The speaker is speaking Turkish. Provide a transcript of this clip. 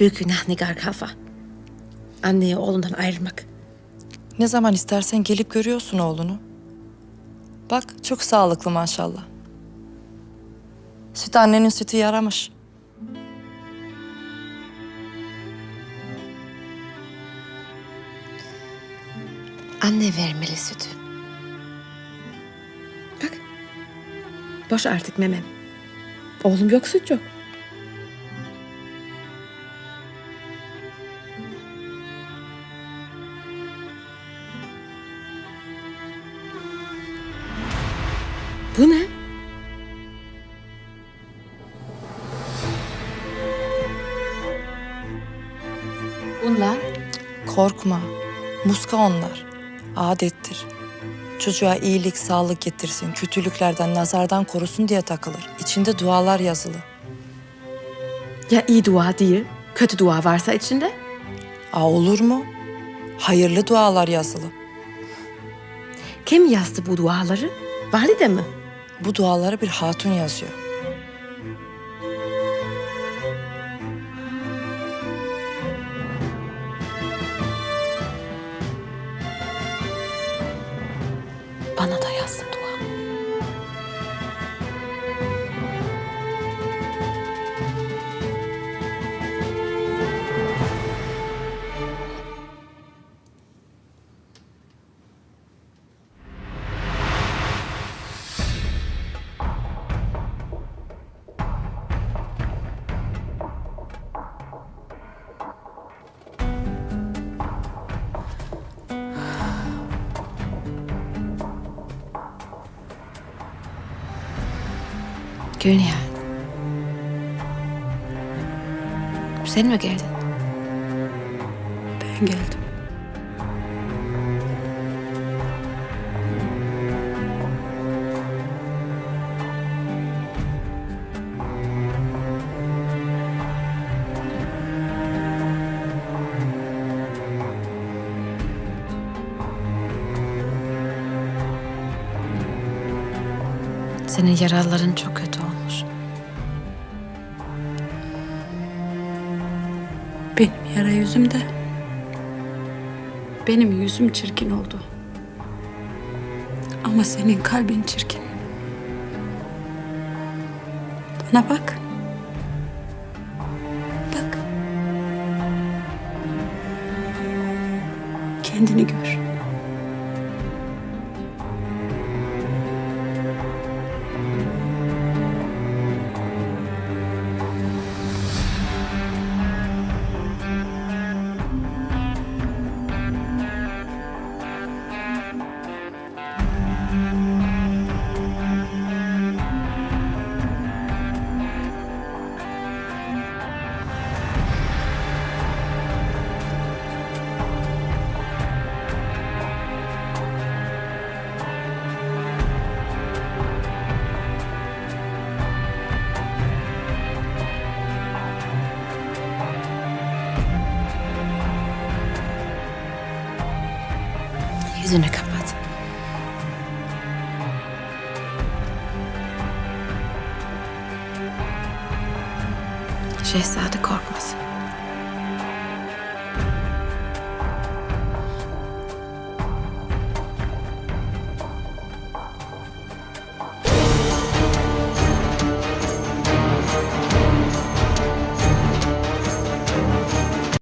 Büyük günah Nigar Kalfa. Anneyi oğlundan ayırmak. Ne zaman istersen gelip görüyorsun oğlunu. Bak çok sağlıklı maşallah. Süt annenin sütü yaramış. Anne vermeli sütü. Bak. Boş artık memem. Oğlum yok süt yok. Bu ne? Bunlar Korkma. Muska onlar. Adettir. Çocuğa iyilik, sağlık getirsin, kötülüklerden, nazardan korusun diye takılır. İçinde dualar yazılı. ya iyi dua değil, kötü dua varsa içinde? Aa olur mu? Hayırlı dualar yazılı. Kim yazdı bu duaları? Valide mi? Bu duaları bir hatun yazıyor. Bana da yazsın Gülnihal. Sen mi geldin? Ben geldim. Senin yaraların çok kötü yara yüzümde. Benim yüzüm çirkin oldu. Ama senin kalbin çirkin. Bana bak. Bak. Kendini gör. Yüzünü kapat. Şehzade korkmasın.